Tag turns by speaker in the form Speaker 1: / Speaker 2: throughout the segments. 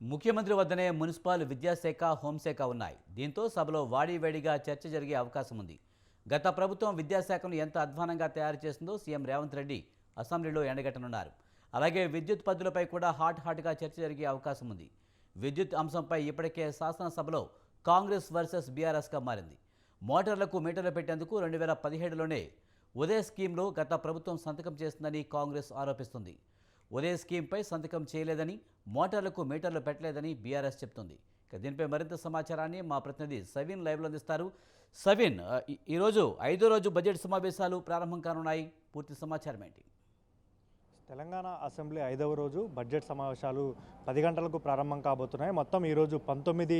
Speaker 1: ముఖ్యమంత్రి వద్దనే మున్సిపల్ విద్యాశాఖ హోంశాఖ ఉన్నాయి. దీంతో సభలో వాడివేడిగా చర్చ జరిగే అవకాశం ఉంది. గత ప్రభుత్వం విద్యాశాఖను ఎంత అధ్వానంగా తయారు చేసిందో సీఎం రేవంత్ రెడ్డి అసెంబ్లీలో ఎండగట్టనున్నారు. అలాగే విద్యుత్ పద్ధతులపై కూడా హాట్ హాట్గా చర్చ జరిగే అవకాశం ఉంది. విద్యుత్ అంశంపై ఇప్పటికే శాసనసభలో కాంగ్రెస్ వర్సెస్ బీఆర్ఎస్గా మారింది. మోటార్లకు మీటర్లు పెట్టేందుకు రెండు వేల పదిహేడులోనే ఉదయ స్కీమ్లో గత ప్రభుత్వం సంతకం చేసిందని కాంగ్రెస్ ఆరోపిస్తుంది. ఉదయ్ స్కీమ్పై సంతకం చేయలేదని మోటార్లకు మీటర్లు పెట్టలేదని బీఆర్ఎస్ చెప్తుంది. ఇక దీనిపై మరింత సమాచారాన్ని మా ప్రతినిధి సవిన్ లైవ్లో అందిస్తారు. సవిన్ ఈరోజు ఐదో రోజు బడ్జెట్ సమావేశాలు ప్రారంభం కానున్నాయి. పూర్తి సమాచారం ఏంటి?
Speaker 2: తెలంగాణ అసెంబ్లీ ఐదవ రోజు బడ్జెట్ సమావేశాలు పది గంటలకు ప్రారంభం కాబోతున్నాయి. మొత్తం ఈరోజు పంతొమ్మిది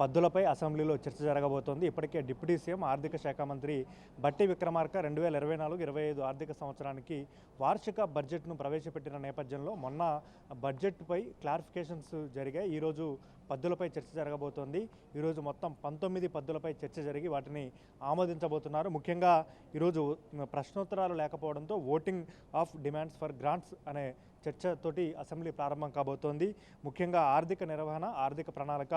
Speaker 2: పద్దులపై అసెంబ్లీలో చర్చ జరగబోతోంది. ఇప్పటికే డిప్యూటీ సీఎం ఆర్థిక శాఖ మంత్రి బట్టి విక్రమార్క రెండు వేల ఇరవై నాలుగు ఇరవై ఐదు ఆర్థిక సంవత్సరానికి వార్షిక బడ్జెట్ను ప్రవేశపెట్టిన నేపథ్యంలో మొన్న బడ్జెట్పై క్లారిఫికేషన్స్ జరిగాయి. ఈరోజు పద్దులపై చర్చ జరగబోతోంది. ఈరోజు మొత్తం పంతొమ్మిది పద్దులపై చర్చ జరిగి వాటిని ఆమోదించబోతున్నారు. ముఖ్యంగా ఈరోజు ప్రశ్నోత్తరాలు లేకపోవడంతో voting of demands for grants అనే చర్చతోటి అసెంబ్లీ ప్రారంభం కాబోతోంది. ముఖ్యంగా ఆర్థిక నిర్వహణ ఆర్థిక ప్రణాళిక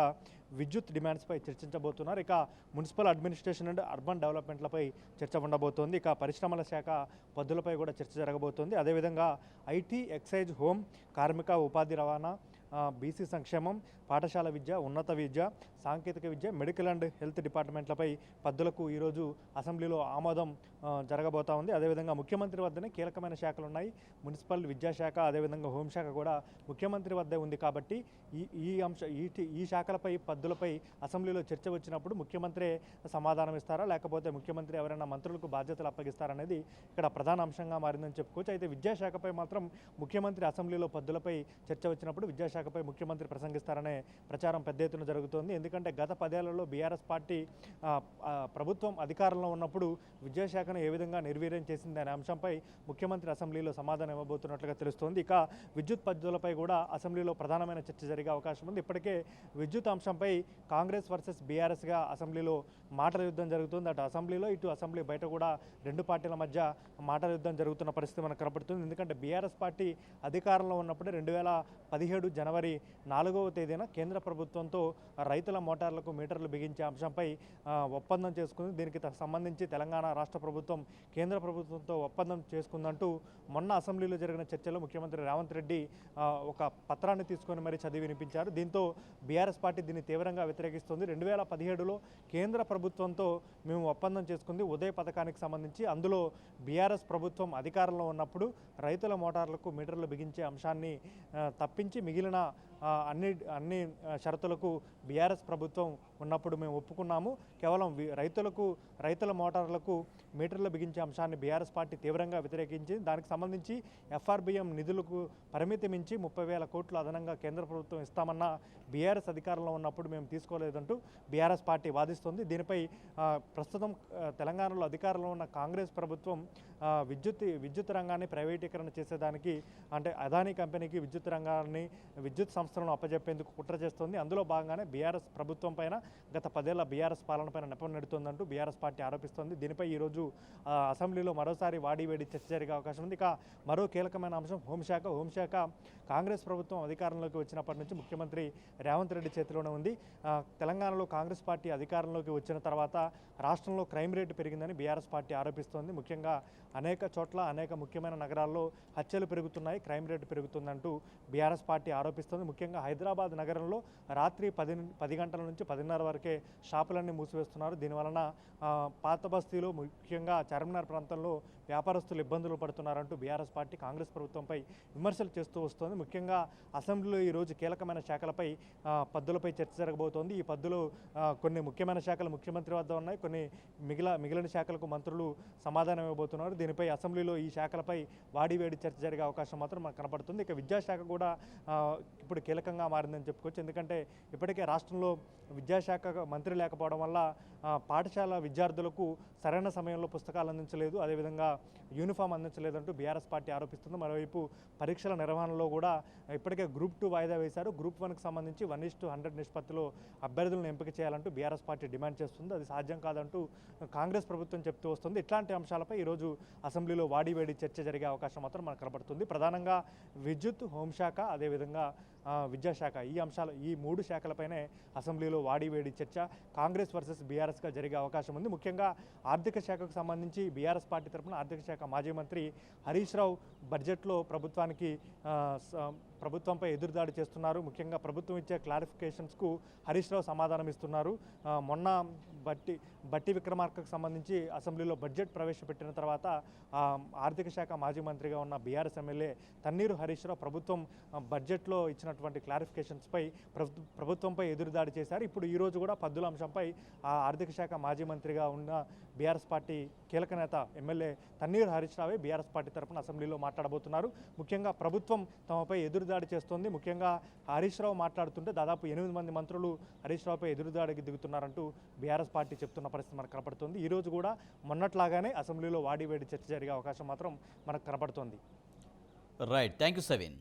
Speaker 2: విద్యుత్ డిమాండ్స్పై చర్చించబోతున్నారు. ఇక మున్సిపల్ అడ్మినిస్ట్రేషన్ అండ్ అర్బన్ డెవలప్మెంట్లపై చర్చ ఉండబోతోంది. ఇక పరిశ్రమల శాఖ పద్దులపై కూడా చర్చ జరగబోతోంది. అదేవిధంగా ఐటీ ఎక్సైజ్ హోమ్ కార్మిక ఉపాధి రవాణా బీసీ సంక్షేమం పాఠశాల విద్య ఉన్నత విద్య సాంకేతిక విద్య మెడికల్ అండ్ హెల్త్ డిపార్ట్మెంట్లపై పద్దులకు ఈరోజు అసెంబ్లీలో ఆమోదం జరగబోతా ఉంది. అదేవిధంగా ముఖ్యమంత్రి వద్దనే కీలకమైన శాఖలు ఉన్నాయి మున్సిపల్ విద్యాశాఖ అదేవిధంగా హోంశాఖ కూడా ముఖ్యమంత్రి వద్దే ఉంది కాబట్టి ఈ ఈ అంశ ఈ ఈ శాఖలపై పద్దులపై అసెంబ్లీలో చర్చ వచ్చినప్పుడు ముఖ్యమంత్రి సమాధానం ఇస్తారా లేకపోతే ముఖ్యమంత్రి ఎవరైనా మంత్రులకు బాధ్యతలు అప్పగిస్తారనేది ఇక్కడ ప్రధాన అంశంగా మారిందని చెప్పుకోవచ్చు. అయితే విద్యాశాఖపై మాత్రం ముఖ్యమంత్రి అసెంబ్లీలో పద్దులపై చర్చ వచ్చినప్పుడు విద్యాశాఖపై ముఖ్యమంత్రి ప్రసంగిస్తారనే ప్రచారం పెద్ద ఎత్తున జరుగుతోంది. ఎందుకంటే గత పదేళ్ళలో బీఆర్ఎస్ పార్టీ ప్రభుత్వం అధికారంలో ఉన్నప్పుడు విద్యాశాఖను ఏ విధంగా నిర్వీర్యం చేసింది అనే అంశంపై ముఖ్యమంత్రి అసెంబ్లీలో సమాధానం ఇవ్వబోతున్నట్లుగా తెలుస్తోంది. ఇక విద్యుత్ పద్ధతులపై కూడా అసెంబ్లీలో ప్రధానమైన చర్చ జరిగే అవకాశం ఉంది. ఇప్పటికే విద్యుత్ అంశంపై కాంగ్రెస్ వర్సెస్ బీఆర్ఎస్గా అసెంబ్లీలో మాటల యుద్ధం జరుగుతుంది. అటు అసెంబ్లీలో ఇటు అసెంబ్లీ బయట కూడా రెండు పార్టీల మధ్య మాటల యుద్ధం జరుగుతున్న పరిస్థితి మనకు కనపడుతుంది. ఎందుకంటే బీఆర్ఎస్ పార్టీ అధికారంలో ఉన్నప్పుడే రెండు వేల పదిహేడు జనవరి నాలుగవ తేదీన కేంద్ర ప్రభుత్వంతో రైతుల మోటార్లకు మీటర్లు బిగించే అంశంపై ఒప్పందం చేసుకుంది. దీనికి త- సంబంధించి తెలంగాణ రాష్ట్ర ప్రభుత్వం కేంద్ర ప్రభుత్వంతో ఒప్పందం చేసుకుందంటూ మొన్న అసెంబ్లీలో జరిగిన చర్చలో ముఖ్యమంత్రి రేవంత్ రెడ్డి ఒక పత్రాన్ని తీసుకొని మరీ చదివి వినిపించారు. దీంతో బీఆర్ఎస్ పార్టీ దీన్ని తీవ్రంగా వ్యతిరేకిస్తుంది. రెండు వేల పదిహేడులో కేంద్ర ప్రభుత్వంతో మేము ఒప్పందం చేసుకుంది ఉదయ పథకానికి సంబంధించి. అందులో బీఆర్ఎస్ ప్రభుత్వం అధికారంలో ఉన్నప్పుడు రైతుల మోటార్లకు మీటర్లు బిగించే అంశాన్ని తప్పించి మిగిలిన 하나 అన్ని అన్ని షరతులకు బీఆర్ఎస్ ప్రభుత్వం ఉన్నప్పుడు మేము ఒప్పుకున్నాము. కేవలం వి- రైతులకు రైతుల మోటార్లకు మీటర్లు బిగించే అంశాన్ని బీఆర్ఎస్ పార్టీ తీవ్రంగా వ్యతిరేకించింది దానికి సంబంధించి ఎఫ్ఆర్బిఎం నిధులకు పరిమితి మించి ముప్పై వేల కోట్లు అదనంగా కేంద్ర ప్రభుత్వం ఇస్తామన్న బీఆర్ఎస్ అధికారంలో ఉన్నప్పుడు మేము తీసుకోలేదంటూ బీఆర్ఎస్ పార్టీ వాదిస్తుంది. దీనిపై ప్రస్తుతం తెలంగాణలో అధికారంలో ఉన్న కాంగ్రెస్ ప్రభుత్వం విద్యుత్ విద్యుత్ రంగాన్ని ప్రైవేటీకరణ చేసేదానికి అంటే అదానీ కంపెనీకి విద్యుత్ రంగాన్ని విద్యుత్ సంస్థలను అప్పజెప్పేందుకు కుట్ర చేస్తుంది. అందులో భాగంగానే బీఆర్ఎస్ ప్రభుత్వం పైన గత పదేళ్ళ బీఆర్ఎస్ పాలన పైన నెపం నెడుతోందంటూ బీఆర్ఎస్ పార్టీ ఆరోపిస్తోంది. దీనిపై ఈరోజు అసెంబ్లీలో మరోసారి వాడి వేడి చర్చ జరిగే అవకాశం ఉంది. ఇక మరో కీలకమైన అంశం హోంశాఖ. హోంశాఖ కాంగ్రెస్ ప్రభుత్వం అధికారంలోకి వచ్చినప్పటి నుంచి ముఖ్యమంత్రి రేవంత్ రెడ్డి చేతిలోనే ఉంది. తెలంగాణలో కాంగ్రెస్ పార్టీ అధికారంలోకి వచ్చిన తర్వాత రాష్ట్రంలో క్రైమ్ రేటు పెరిగిందని బీఆర్ఎస్ పార్టీ ఆరోపిస్తోంది. ముఖ్యంగా అనేక చోట్ల అనేక ముఖ్యమైన నగరాల్లో హత్యలు పెరుగుతున్నాయి క్రైమ్ రేటు పెరుగుతుందంటూ బీఆర్ఎస్ పార్టీ ఆరోపిస్తోంది. ముఖ్యంగా హైదరాబాద్ నగరంలో రాత్రి పది పది గంటల నుంచి పదిన్నర వరకే షాపులన్నీ మూసివేస్తున్నారు. దీనివలన పాత బస్తీలో ముఖ్యంగా చార్మినార్ ప్రాంతంలో వ్యాపారస్తులు ఇబ్బందులు పడుతున్నారంటూ బీఆర్ఎస్ పార్టీ కాంగ్రెస్ ప్రభుత్వంపై విమర్శలు చేస్తూ వస్తోంది. ముఖ్యంగా అసెంబ్లీలో ఈరోజు కీలకమైన శాఖలపై పద్దులపై చర్చ జరగబోతోంది. ఈ పద్దులు కొన్ని ముఖ్యమైన శాఖలు ముఖ్యమంత్రి వద్ద ఉన్నాయి. కొన్ని మిగిలిన మిగిలిన శాఖలకు మంత్రులు సమాధానం ఇవ్వబోతున్నారు. దీనిపై అసెంబ్లీలో ఈ శాఖలపై వాడివేడి చర్చ జరిగే అవకాశం మాత్రం మనకు కనపడుతుంది. ఇక విద్యాశాఖ కూడా ఇప్పుడు కీలకంగా మారిందని చెప్పుకోవచ్చు. ఎందుకంటే ఇప్పటికే రాష్ట్రంలో విద్యాశాఖ మంత్రి లేకపోవడం వల్ల పాఠశాల విద్యార్థులకు సరైన సమయంలో పుస్తకాలు అందించలేదు. అదేవిధంగా యూనిఫామ్ అందించలేదంటూ బీఆర్ఎస్ పార్టీ ఆరోపిస్తుంది. మరోవైపు పరీక్షల నిర్వహణలో కూడా ఇప్పటికే గ్రూప్ టూ వాయిదా వేశారు. గ్రూప్ వన్కి సంబంధించి వన్ ఇస్ టు హండ్రెడ్ నిష్పత్తిలో అభ్యర్థులను ఎంపిక చేయాలంటూ బీఆర్ఎస్ పార్టీ డిమాండ్ చేస్తుంది. అది సాధ్యం కాదంటూ కాంగ్రెస్ ప్రభుత్వం చెప్తూ వస్తుంది. ఇట్లాంటి అంశాలపై ఈరోజు అసెంబ్లీలో వాడి వేడి చర్చ జరిగే అవకాశం మాత్రం మనకు కనబడుతుంది. ప్రధానంగా విద్యుత్ హోంశాఖ అదేవిధంగా విద్యాశాఖ ఈ అంశాలు ఈ మూడు శాఖలపైనే అసెంబ్లీలో వాడివేడి చర్చ. కాంగ్రెస్ వర్సెస్ బీఆర్ఎస్గా జరిగే అవకాశం ఉంది. ముఖ్యంగా ఆర్థిక శాఖకు సంబంధించి బీఆర్ఎస్ పార్టీ తరఫున ఆర్థిక శాఖ మాజీ మంత్రి హరీష్ రావు బడ్జెట్లో ప్రభుత్వానికి ప్రభుత్వంపై ఎదురుదాడి చేస్తున్నారు. ముఖ్యంగా ప్రభుత్వం ఇచ్చే క్లారిఫికేషన్స్కు హరీష్ రావు సమాధానం ఇస్తున్నారు. మొన్న బట్టి బట్టి విక్రమార్కకు సంబంధించి అసెంబ్లీలో బడ్జెట్ ప్రవేశపెట్టిన తర్వాత ఆర్థిక శాఖ మాజీ మంత్రిగా ఉన్న బీఆర్ఎస్ ఎమ్మెల్యే తన్నీరు హరీష్ రావు ప్రభుత్వం బడ్జెట్లో ఇచ్చినటువంటి క్లారిఫికేషన్స్పై ప్రభుత్వంపై ఎదురుదాడి చేశారు. ఇప్పుడు ఈరోజు కూడా పద్దుల అంశంపై ఆ ఆర్థిక శాఖ మాజీ మంత్రిగా ఉన్న బీఆర్ఎస్ పార్టీ కీలక నేత ఎమ్మెల్యే తన్నీర్ హరీష్ రావే బీఆర్ఎస్ పార్టీ తరఫున అసెంబ్లీలో మాట్లాడబోతున్నారు. ముఖ్యంగా ప్రభుత్వం తమపై ఎదురుదాడి చేస్తోంది. ముఖ్యంగా హరీష్ రావు మాట్లాడుతుంటే దాదాపు ఎనిమిది మంది మంత్రులు హరీష్ రావుపై ఎదురుదాడికి దిగుతున్నారంటూ బీఆర్ఎస్ పార్టీ చెప్తున్న పరిస్థితి మనకు కనపడుతుంది. ఈరోజు కూడా మొన్నట్లాగానే అసెంబ్లీలో వాడివేడి చర్చ జరిగే అవకాశం మాత్రం మనకు కనపడుతోంది.
Speaker 1: Right thank you Saveen